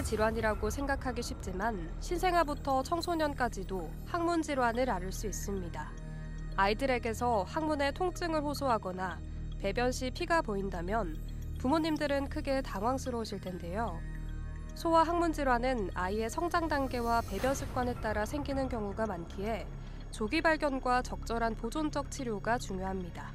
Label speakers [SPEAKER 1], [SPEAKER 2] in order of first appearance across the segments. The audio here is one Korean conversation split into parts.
[SPEAKER 1] 질환이라고 생각하기 쉽지만 신생아부터 청소년까지도 항문 질환을 앓을 수 있습니다. 아이들에게서 항문에 통증을 호소하거나 배변 시 피가 보인다면 부모님들은 크게 당황스러우실 텐데요. 소아 항문 질환은 아이의 성장 단계와 배변 습관에 따라 생기는 경우가 많기에 조기 발견과 적절한 보존적 치료가 중요합니다.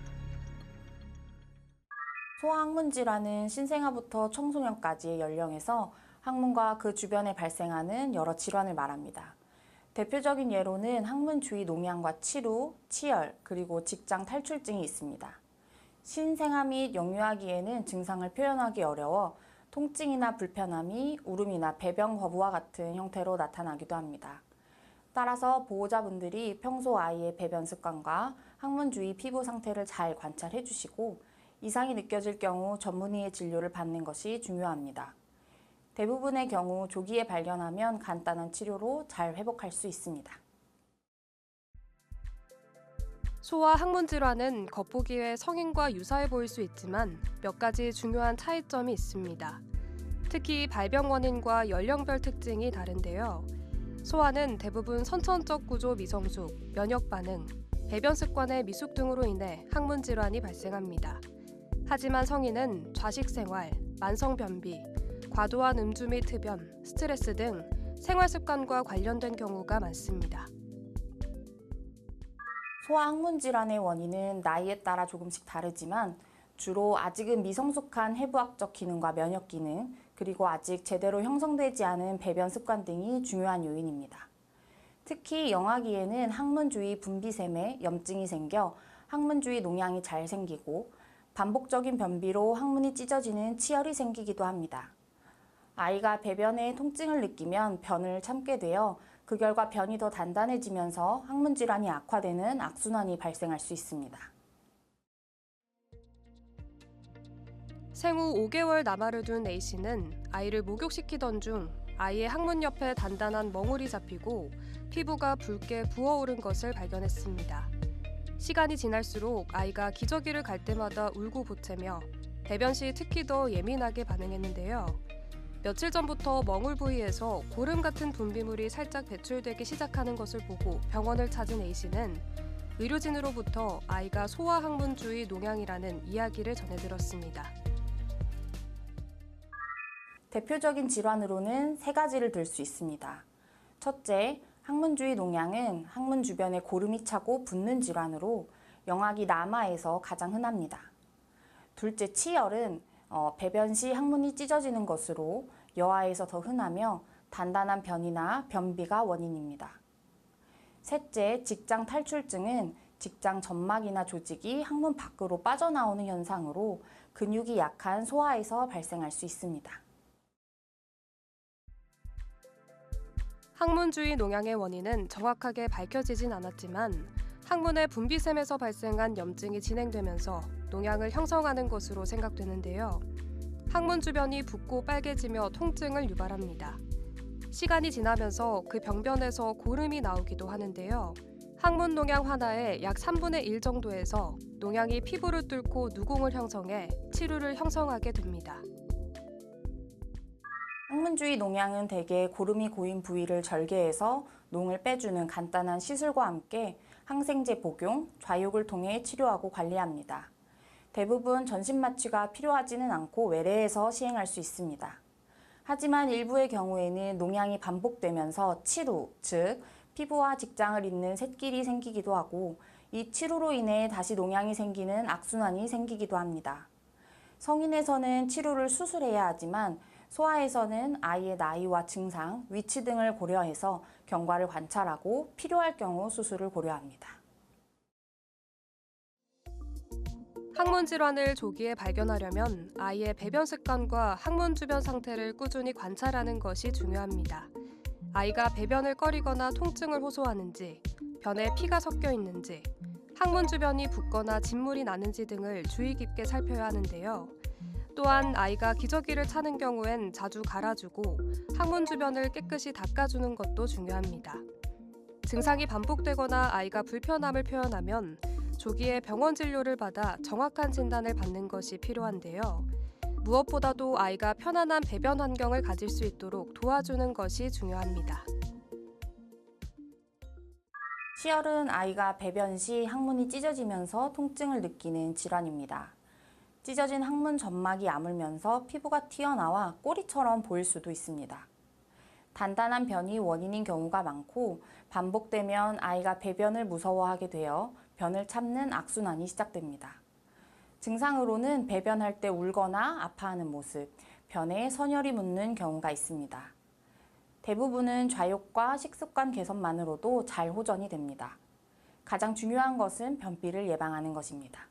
[SPEAKER 2] 소아항문 질환은 신생아부터 청소년까지의 연령에서 항문과 그 주변에 발생하는 여러 질환을 말합니다. 대표적인 예로는 항문 주위 농양과 치루, 치열, 그리고 직장 탈출증이 있습니다. 신생아 및 영유아기에는 증상을 표현하기 어려워 통증이나 불편함이 울음이나 배변 거부와 같은 형태로 나타나기도 합니다. 따라서 보호자분들이 평소 아이의 배변 습관과 항문 주위 피부 상태를 잘 관찰해 주시고 이상이 느껴질 경우 전문의의 진료를 받는 것이 중요합니다. 대부분의 경우 조기에 발견하면 간단한 치료로 잘 회복할 수 있습니다.
[SPEAKER 1] 소아 항문 질환은 겉보기 에 성인과 유사해 보일 수 있지만 몇 가지 중요한 차이점이 있습니다. 특히 발병 원인과 연령별 특징이 다른데요. 소아는 대부분 선천적 구조 미성숙, 면역 반응, 배변 습관의 미숙 등으로 인해 항문 질환이 발생합니다. 하지만 성인은 좌식 생활, 만성 변비, 과도한 음주 및 흡연, 스트레스 등 생활 습관과 관련된 경우가 많습니다.
[SPEAKER 2] 소아항문 질환의 원인은 나이에 따라 조금씩 다르지만 주로 아직은 미성숙한 해부학적 기능과 면역 기능, 그리고 아직 제대로 형성되지 않은 배변 습관 등이 중요한 요인입니다. 특히 영아기에는 항문 주위 분비샘에 염증이 생겨 항문 주위 농양이 잘 생기고 반복적인 변비로 항문이 찢어지는 치열이 생기기도 합니다. 아이가 배변에 통증을 느끼면 변을 참게 되어 그 결과 변이 더 단단해지면서 항문 질환이 악화되는 악순환이 발생할 수 있습니다.
[SPEAKER 1] 생후 5개월 남아를 둔 A 씨는 아이를 목욕시키던 중 아이의 항문 옆에 단단한 멍울이 잡히고 피부가 붉게 부어오른 것을 발견했습니다. 시간이 지날수록 아이가 기저귀를 갈 때마다 울고 보채며 배변 시 특히 더 예민하게 반응했는데요. 며칠 전부터 멍울 부위에서 고름 같은 분비물이 살짝 배출되기 시작하는 것을 보고 병원을 찾은 A 씨는 의료진으로부터 아이가 소아 항문 주위 농양이라는 이야기를 전해 들었습니다.
[SPEAKER 2] 대표적인 질환으로는 세 가지를 들 수 있습니다. 첫째, 항문 주위 농양은 항문 주변에 고름이 차고 붓는 질환으로 영아기 남아에서 가장 흔합니다. 둘째, 치열은 어, 배변 시 항문이 찢어지는 것으로 여아에서 더 흔하며 단단한 변이나 변비가 원인입니다. 셋째, 직장 탈출증은 직장 점막이나 조직이 항문 밖으로 빠져나오는 현상으로 근육이 약한 소아에서 발생할 수 있습니다.
[SPEAKER 1] 항문 주위 농양의 원인은 정확하게 밝혀지진 않았지만 항문의 분비샘에서 발생한 염증이 진행되면서 농양을 형성하는 것으로 생각되는데요. 항문 주변이 붓고 빨개지며 통증을 유발합니다. 시간이 지나면서 그 병변에서 고름이 나오기도 하는데요. 항문 농양 하나의 약 3분의 1 정도에서 농양이 피부를 뚫고 누공을 형성해 치루를 형성하게 됩니다.
[SPEAKER 2] 항문 주위 농양은 대개 고름이 고인 부위를 절개해서 농을 빼주는 간단한 시술과 함께 항생제 복용, 좌욕을 통해 치료하고 관리합니다. 대부분 전신 마취가 필요하지는 않고 외래에서 시행할 수 있습니다. 하지만 일부의 경우에는 농양이 반복되면서 치루, 즉 피부와 직장을 잇는 샛길이 생기기도 하고 이 치루로 인해 다시 농양이 생기는 악순환이 생기기도 합니다. 성인에서는 치루를 수술해야 하지만 소아에서는 아이의 나이와 증상, 위치 등을 고려해서 경과를 관찰하고 필요할 경우 수술을 고려합니다.
[SPEAKER 1] 항문 질환을 조기에 발견하려면 아이의 배변 습관과 항문 주변 상태를 꾸준히 관찰하는 것이 중요합니다. 아이가 배변을 꺼리거나 통증을 호소하는지, 변에 피가 섞여 있는지, 항문 주변이 붓거나 진물이 나는지 등을 주의 깊게 살펴야 하는데요. 또한 아이가 기저귀를 차는 경우엔 자주 갈아주고 항문 주변을 깨끗이 닦아주는 것도 중요합니다. 증상이 반복되거나 아이가 불편함을 표현하면 조기에 병원 진료를 받아 정확한 진단을 받는 것이 필요한데요. 무엇보다도 아이가 편안한 배변 환경을 가질 수 있도록 도와주는 것이 중요합니다.
[SPEAKER 2] 치열은 아이가 배변 시 항문이 찢어지면서 통증을 느끼는 질환입니다. 찢어진 항문 점막이 아물면서 피부가 튀어나와 꼬리처럼 보일 수도 있습니다. 단단한 변이 원인인 경우가 많고 반복되면 아이가 배변을 무서워하게 되어 변을 참는 악순환이 시작됩니다. 증상으로는 배변할 때 울거나 아파하는 모습, 변에 선혈이 묻는 경우가 있습니다. 대부분은 좌욕과 식습관 개선만으로도 잘 호전이 됩니다. 가장 중요한 것은 변비를 예방하는 것입니다.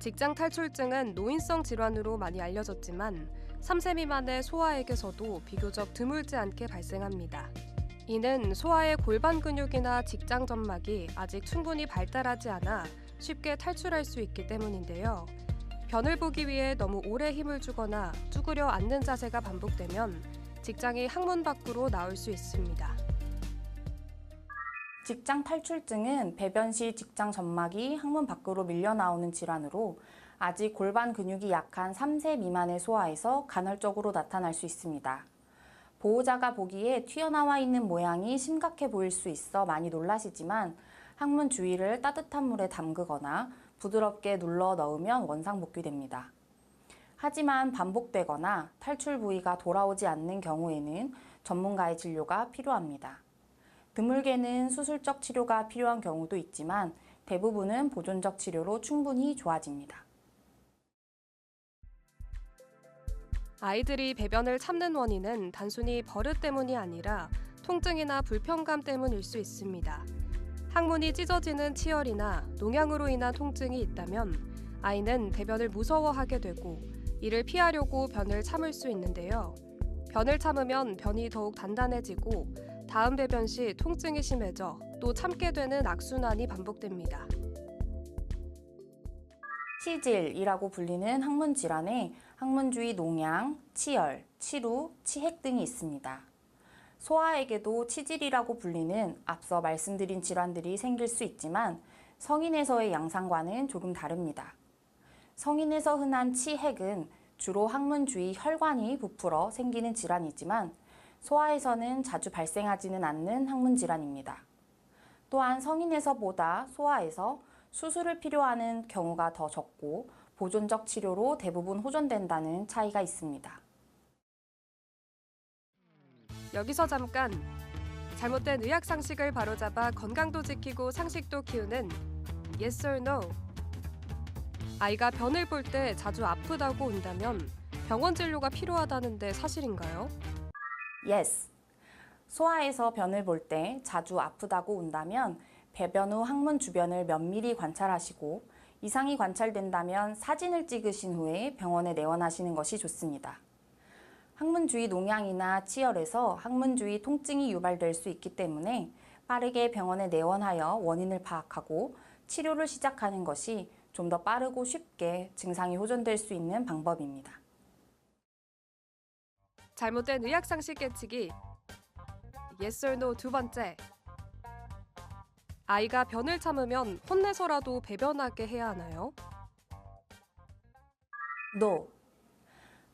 [SPEAKER 1] 직장 탈출증은 노인성 질환으로 많이 알려졌지만 3세 미만의 소아에게서도 비교적 드물지 않게 발생합니다. 이는 소아의 골반 근육이나 직장 점막이 아직 충분히 발달하지 않아 쉽게 탈출할 수 있기 때문인데요. 변을 보기 위해 너무 오래 힘을 주거나 쭈그려 앉는 자세가 반복되면 직장이 항문 밖으로 나올 수 있습니다.
[SPEAKER 2] 직장 탈출증은 배변 시 직장 점막이 항문 밖으로 밀려 나오는 질환으로 아직 골반 근육이 약한 3세 미만의 소아에서 간헐적으로 나타날 수 있습니다. 보호자가 보기에 튀어나와 있는 모양이 심각해 보일 수 있어 많이 놀라시지만 항문 주위를 따뜻한 물에 담그거나 부드럽게 눌러 넣으면 원상 복귀됩니다. 하지만 반복되거나 탈출 부위가 돌아오지 않는 경우에는 전문가의 진료가 필요합니다. 드물게는 수술적 치료가 필요한 경우도 있지만 대부분은 보존적 치료로 충분히 좋아집니다.
[SPEAKER 1] 아이들이 배변을 참는 원인은 단순히 버릇 때문이 아니라 통증이나 불편감 때문일 수 있습니다. 항문이 찢어지는 치열이나 농양으로 인한 통증이 있다면 아이는 배변을 무서워하게 되고 이를 피하려고 변을 참을 수 있는데요. 변을 참으면 변이 더욱 단단해지고 다음 배변 시 통증이 심해져 또 참게 되는 악순환이 반복됩니다.
[SPEAKER 2] 치질이라고 불리는 항문 질환에 항문 주위 농양, 치열, 치루, 치핵 등이 있습니다. 소아에게도 치질이라고 불리는 앞서 말씀드린 질환들이 생길 수 있지만 성인에서의 양상과는 조금 다릅니다. 성인에서 흔한 치핵은 주로 항문 주위 혈관이 부풀어 생기는 질환이지만 소아에서는 자주 발생하지는 않는 항문 질환입니다. 또한 성인에서보다 소아에서 수술을 필요하는 경우가 더 적고 보존적 치료로 대부분 호전된다는 차이가 있습니다.
[SPEAKER 1] 여기서 잠깐 잘못된 의학 상식을 바로잡아 건강도 지키고 상식도 키우는 Yes or No. 아이가 변을 볼 때 자주 아프다고 운다면 병원 진료가 필요하다는데 사실인가요?
[SPEAKER 2] Yes. 소아에서 변을 볼 때 자주 아프다고 운다면 배변 후 항문 주변을 면밀히 관찰하시고 이상이 관찰된다면 사진을 찍으신 후에 병원에 내원하시는 것이 좋습니다. 항문 주위 농양이나 치열에서 항문 주위 통증이 유발될 수 있기 때문에 빠르게 병원에 내원하여 원인을 파악하고 치료를 시작하는 것이 좀 더 빠르고 쉽게 증상이 호전될 수 있는 방법입니다.
[SPEAKER 1] 잘못된 의학 상식 깨치기 Yes or No 두 번째 아이가 변을 참으면 혼내서라도 배변하게 해야 하나요?
[SPEAKER 2] 노.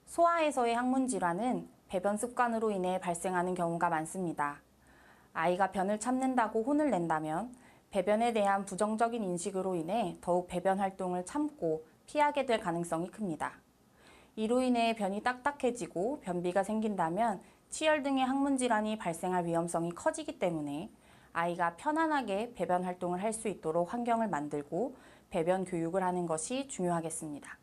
[SPEAKER 2] 소아에서의 항문 질환은 배변 습관으로 인해 발생하는 경우가 많습니다. 아이가 변을 참는다고 혼을 낸다면 배변에 대한 부정적인 인식으로 인해 더욱 배변 활동을 참고 피하게 될 가능성이 큽니다. 이로 인해 변이 딱딱해지고 변비가 생긴다면 치열 등의 항문 질환이 발생할 위험성이 커지기 때문에 아이가 편안하게 배변 활동을 할 수 있도록 환경을 만들고 배변 교육을 하는 것이 중요하겠습니다.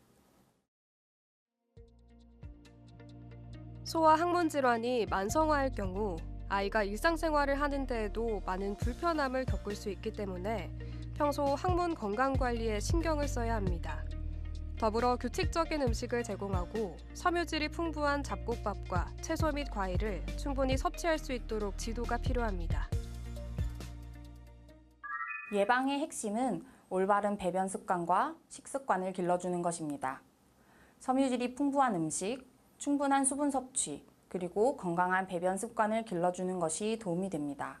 [SPEAKER 1] 소아 항문 질환이 만성화할 경우 아이가 일상생활을 하는 데에도 많은 불편함을 겪을 수 있기 때문에 평소 항문 건강 관리에 신경을 써야 합니다. 더불어 규칙적인 음식을 제공하고 섬유질이 풍부한 잡곡밥과 채소 및 과일을 충분히 섭취할 수 있도록 지도가 필요합니다.
[SPEAKER 2] 예방의 핵심은 올바른 배변 습관과 식습관을 길러주는 것입니다. 섬유질이 풍부한 음식, 충분한 수분 섭취, 그리고 건강한 배변 습관을 길러주는 것이 도움이 됩니다.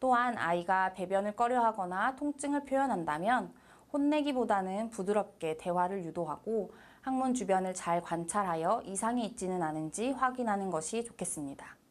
[SPEAKER 2] 또한 아이가 배변을 꺼려하거나 통증을 표현한다면 혼내기보다는 부드럽게 대화를 유도하고 항문 주변을 잘 관찰하여 이상이 있지는 않은지 확인하는 것이 좋겠습니다.